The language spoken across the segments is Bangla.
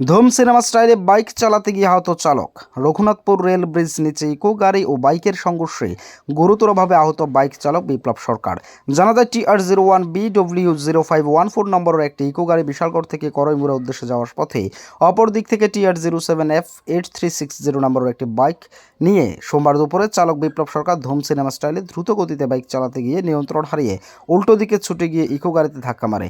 ধুম সিনেমা স্টাইলে বাইক চালাতে গিয়ে আহত চালক। রঘুনাথপুর রেল ব্রিজ নিচে ইকো গাড়ি ও বাইকের সংঘর্ষে গুরুতরভাবে আহত বাইক চালক বিপ্লব সরকার। জানা যায়, T R zero one B W zero five one four নম্বরের একটি ইকো গাড়ি বিশালগড় থেকে করইমুড়া উদ্দেশ্যে যাওয়ার পথে অপর দিক থেকে T R zero seven F eight three six zero নম্বরের একটি বাইক নিয়ে সোমবার দুপুরে চালক বিপ্লব সরকার ধুম সিনেমা স্টাইলে দ্রুত গতিতে বাইক চালাতে গিয়ে নিয়ন্ত্রণ হারিয়ে উল্টো দিকে ছুটে গিয়ে ইকো গাড়িতে ধাক্কা মারে।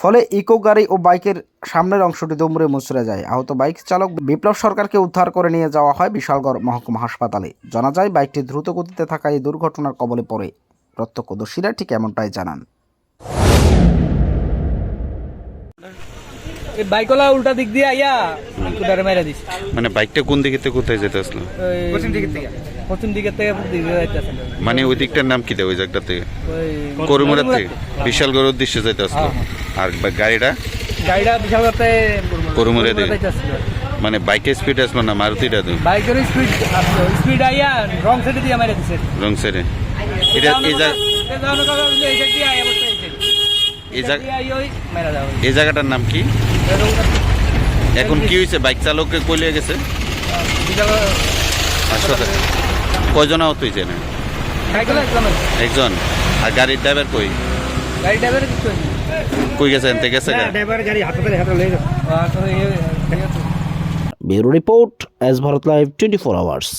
ফলে ইকো গাড়ি ও বাইকের সামনের অংশটি দুমড়ে মুচড়ে যায়। আহত বাইক চালক বিপ্লব সরকারকে উদ্ধার করে নিয়ে যাওয়া হয় বিশালগড় মহকুমা হাসপাতালে। জানা যায় বাইকটি দ্রুত গতিতে থাকা এই দুর্ঘটনার কবলে পড়ে। প্রত্যক্ষদর্শীরা ঠিক এমনটাই জানান। এই বাইকলা উল্টা দিক দিয়ে আইয়া কুদারে মেরে দিস মানে বাইকটা কোন দিকে থেকে কোথায় যেতে আসলো? পশ্চিম দিকের থেকে। পশ্চিম দিকের থেকে পূর্ব দিকে যাইতেছিল মানে ওই দিকটার নাম কি দেয় ওই জায়গাটা থেকে? থেকে। বিশালগড় উদ্দেশ্যে যেতে আসলো। আর গাড়িটা? বিশাল মানে বাইকের স্পিড আসলো না মারুতিটা তো বাইকের স্পিড স্পিড আইয়া রং সাইডে দিয়ে মেরে দিছে। রং সাইডে। এটা এই এই জায়গাটার নাম কি? এখন কি হয়েছে? বাইক চালককে কইলে গেছে? কয়জন আহত হয়েছে না একজন। আর গাড়ির ড্রাইভার কই? গাড়ি ড্রাইভার কিছু কই গেছে এনতে গেছে bureau report S Bharat live twenty four hours.